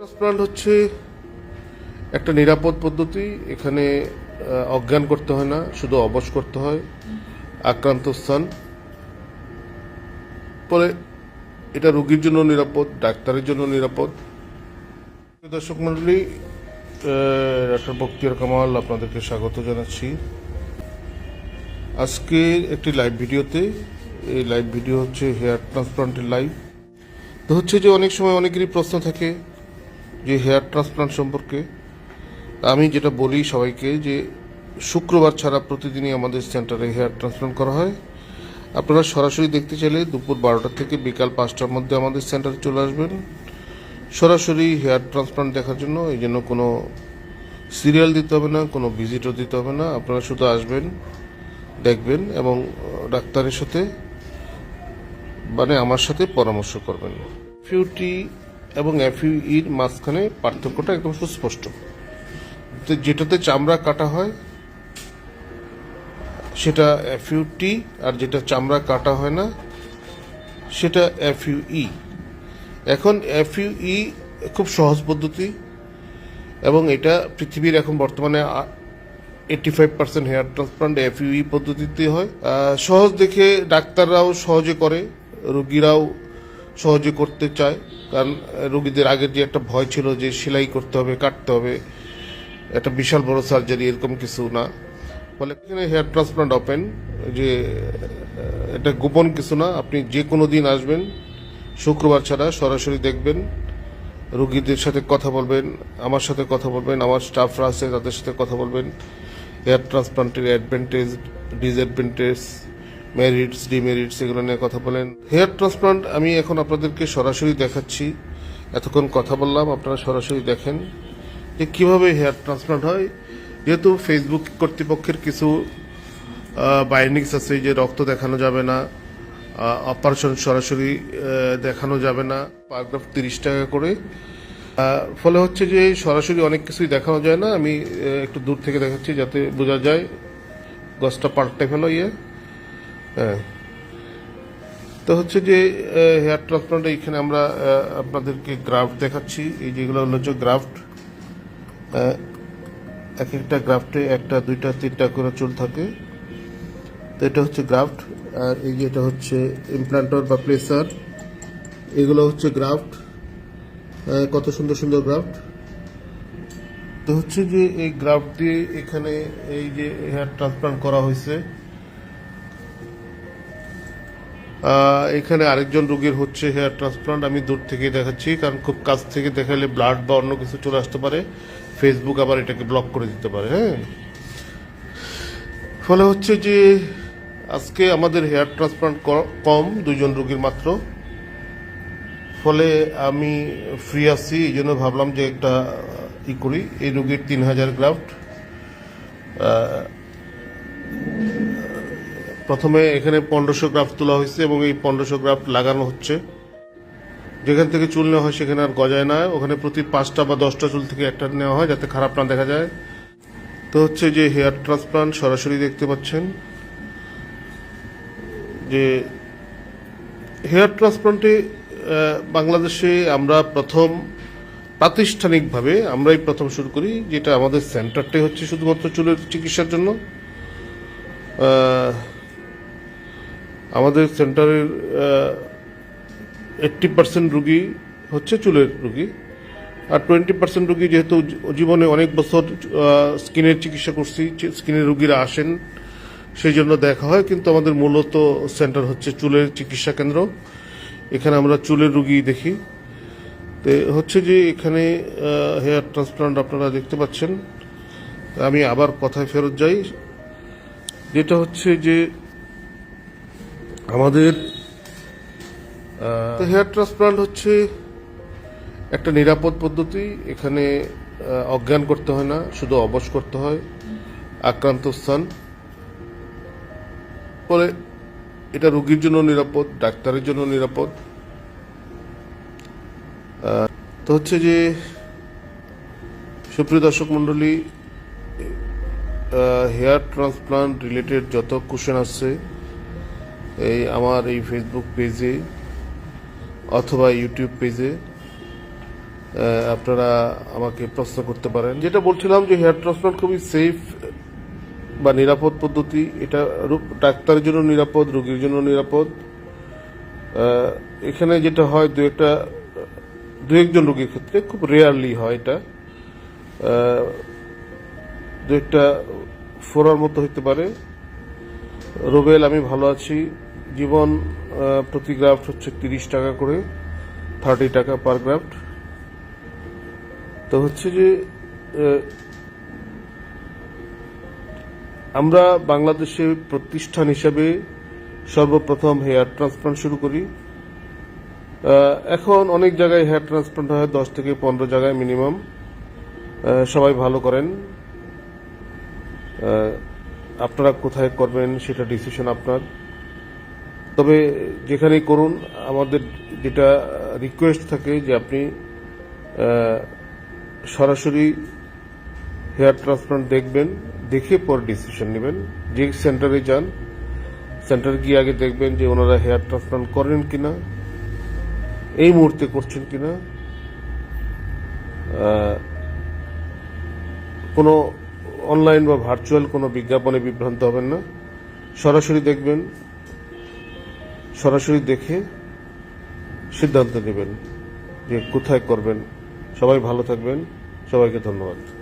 Transplant হচ্ছে একটা নিরাপদ পদ্ধতি, এখানে অজ্ঞান করতে হয় না, শুধু অবশ করতে হয়, আক্রান্ত স্থান। পরে এটা রোগীর জন্য নিরাপদ, ডাক্তারের জন্য নিরাপদ। দর্শক মন্ডলী ডাক্তার বক্তিয়ার কামাল আপনাদেরকে স্বাগত জানাচ্ছি। আজকে একটি লাইভ ভিডিওতে, এই লাইভ ভিডিও হচ্ছে হেয়ার ট্রান্সপ্লান্টের লাইভ তো হচ্ছে যে অনেক সময় অনেকেরই প্রশ্ন থাকে যে হেয়ার ট্রান্সপ্লান্ট সম্পর্কে আমি যেটা বলি সবাইকে যে শুক্রবার ছাড়া প্রতিদিনই আমাদের সেন্টারে হেয়ার ট্রান্সপ্লান্ট করা হয়। আপনারা সরাসরি দেখতে চাইলে দুপুর বারোটা থেকে বিকাল পাঁচটার মধ্যে আমাদের সেন্টারে চলে আসবেন। সরাসরি হেয়ার ট্রান্সপ্লান্ট দেখার জন্য, এই জন্য কোনো সিরিয়াল দিতে হবে না, কোনো ভিজিটও দিতে হবে না। আপনারা শুধু আসবেন, দেখবেন এবং ডাক্তারের সাথে মানে আমার সাথে পরামর্শ করবেন। এফইউটি এবং এফ এফইউইর মাঝখানে পার্থক্যটা একদম সুস্পষ্ট। তো যেটাতে চামড়া কাটা হয়, সেটা এফইউটি, আর যেটা চামড়া কাটা হয় না, সেটা এফইউই এখন এফইউই খুব সহজ পদ্ধতি, এবং এটা পৃথিবীর এখন বর্তমানে eighty five percent hair transplant FUE পদ্ধতিতে হয়। সহজ দেখে ডাক্তাররাও সহজে করে, রোগীরাও সহজে করতে চায়। কারণ রোগীদের আগের যে একটা ভয় ছিল যে সেলাই করতে হবে, কাটতে হবে, একটা বিশাল বড় সার্জারি এরকম কিছু না। ফলে এখানে হেয়ার ট্রান্সপ্লান্ট ওপেন যে এটা গোপন কিছু না। আপনি যে কোনো দিন আসবেন, শুক্রবার ছাড়া সরাসরি দেখবেন, রোগীদের সাথে কথা বলবেন, আমার সাথে কথা বলবেন, আমার স্টাফরা আছে তাদের সাথে কথা বলবেন। হেয়ার ট্রান্সপ্লান্টের অ্যাডভান্টেজ ডিসঅ্যাডভান্টেজ মেরিটস ডিমেরিটস এগুলো নিয়ে কথা বলেন। হেয়ার ট্রান্সপ্লান্ট আমি এখন আপনাদেরকে সরাসরি দেখাচ্ছি। এতক্ষণ কথা বললাম, আপনারা সরাসরি দেখেন যে কীভাবে হেয়ার ট্রান্সপ্লান্ট হয়। যেহেতু ফেসবুক কর্তৃপক্ষের কিছু বাইন্ডিংস আছে যে রক্ত দেখানো যাবে না অপারেশন সরাসরি দেখানো যাবে না পারাগ্রাফ তিরিশ টাকা করে। ফলে হচ্ছে যে সরাসরি অনেক কিছুই দেখানো যায় না। আমি একটু দূর থেকে দেখাচ্ছি যাতে বোঝা যায়। গছটা পাল্টে ফেলো ইয়ে। হ্যাঁ। তো হচ্ছে যে হেয়ার ট্রান্সপ্লান্ট এইখানে আমরা আপনাদেরকে গ্রাফট দেখাচ্ছি। এই যেগুলো হলো হচ্ছে গ্রাফট। এক একটা গ্রাফটে একটা, দুইটা, তিনটা করে চুল থাকে। তো এটা হচ্ছে গ্রাফট। আর এই যে এটা হচ্ছে ইমপ্লান্টর বা প্লেসার এগুলো হচ্ছে গ্রাফট। কত সুন্দর সুন্দর গ্রাফট। তো হচ্ছে যে, এই গ্রাফট দিয়ে এখানে এই যে হেয়ার ট্রান্সপ্লান্ট করা হয়েছে এখানে আরেকজন রোগীর হচ্ছে হেয়ার ট্রান্সপ্লান্ট। আমি দূর থেকে দেখাচ্ছি, কারণ খুব কাছ থেকে দেখালে ব্লাড বা অন্য কিছু চলে আসতে পারে। ফেসবুক আবার এটাকে ব্লক করে দিতে পারে হ্যাঁ। ফলে হচ্ছে যে আজকে আমাদের হেয়ার ট্রান্সপ্লান্ট কম দুজন রোগীর মাত্র। ফলে আমি ফ্রি আছি, এই জন্য ভাবলাম যে একটা ই করি। এই রোগীর তিন হাজার গ্রাফট প্রথমে এখানে পনেরোশো গ্রাফ তোলা হয়েছে এবং এই পনেরোশো গ্রাফ লাগানো হচ্ছে। যেখান থেকে চুল নেওয়া হয় সেখানে আর গজায় না। ওখানে প্রতি পাঁচটা বা দশটা চুল থেকে একটা নেওয়া হয় যাতে খারাপ না দেখা যায়। তো হচ্ছে যে হেয়ার ট্রান্সপ্লান্ট সরাসরি দেখতে পাচ্ছেন। যে হেয়ার ট্রান্সপ্লান্টে বাংলাদেশে আমরা প্রথম প্রাতিষ্ঠানিকভাবে আমরাই প্রথম শুরু করি, যেটা আমাদের সেন্টারটাই হচ্ছে শুধুমাত্র চুলের চিকিৎসার জন্য। আমাদের সেন্টারের এইট্টি পার্সেন্ট রুগী হচ্ছে চুলের রুগী। আর টোয়েন্টি পার্সেন্ট রুগী যেহেতু জীবনে অনেক বছর স্কিনের চিকিৎসা করছি স্কিনের রুগীরা আসেন, সেই জন্য দেখা হয়। কিন্তু আমাদের মূলত সেন্টার হচ্ছে চুলের চিকিৎসা কেন্দ্র। এখানে আমরা চুলের রুগী দেখি। তো হচ্ছে যে এখানে হেয়ার ট্রান্সপ্লান্ট আপনারা দেখতে পাচ্ছেন। আমি আবার কথায় ফেরত যাই। যেটা হচ্ছে যে আমাদের হেয়ার ট্রান্সপ্লান্ট হচ্ছে একটা নিরাপদ পদ্ধতি, এখানে অজ্ঞান করতে হয় না, শুধু অবশ করতে হয়, আক্রান্ত স্থান। পরে এটা রোগীর জন্য নিরাপদ, ডাক্তারের জন্য নিরাপদ। তো হচ্ছে যে, সুপ্রিয় দর্শক মণ্ডলী হেয়ার ট্রান্সপ্লান্ট রিলেটেড যত কোশ্চেন আসছে এই আমার এই ফেসবুক পেজে অথবা ইউটিউব পেজে আপনারা আমাকে প্রশ্ন করতে পারেন। যেটা বলছিলাম যে হেয়ার ট্রান্সপ্লান্ট খুবই সেফ বা নিরাপদ পদ্ধতি। এটা ডাক্তারের জন্য নিরাপদ, রোগীর জন্য নিরাপদ। এখানে যেটা হয়, দু একটা, দু একজন রোগীর ক্ষেত্রে খুব রেয়ারলি হয় এটা। দু একটা ফোরার মতো হতে পারে। রোবেল, আমি ভালো আছি। জীবন প্রতি গ্রাফট হচ্ছে তিরিশ টাকা করে থার্টি টাকা পার গ্রাফট। তো হচ্ছে যে আমরা বাংলাদেশে প্রতিষ্ঠান হিসাবে সর্বপ্রথম হেয়ার ট্রান্সপ্লান্ট শুরু করি। এখন অনেক জায়গায় হেয়ার ট্রান্সপ্লান্ট হয়, দশ থেকে পনেরো জায়গায় মিনিমাম সবাই ভালো করেন। আপনারা কোথায় করবেন সেটা ডিসিশন আপনার। তবে যেখানেই করুন, আমাদের যেটা রিকোয়েস্ট থাকে যে আপনি সরাসরি হেয়ার ট্রান্সপ্লান্ট দেখবেন, দেখে পর ডিসিশন নেবেন। যে সেন্টারে যান সেন্টার গিয়ে আগে দেখবেন যে ওনারা হেয়ার ট্রান্সপ্লান্ট করেন কিনা, এই মুহূর্তে করছেন কিনা। কোনো অনলাইন বা ভার্চুয়াল কোনো বিজ্ঞাপনে বিভ্রান্ত হবেন না। সরাসরি দেখবেন সরাসরি দেখে সিদ্ধান্ত নেবেন যে কোথায় করবেন। সবাই ভালো থাকবেন। সবাইকে ধন্যবাদ।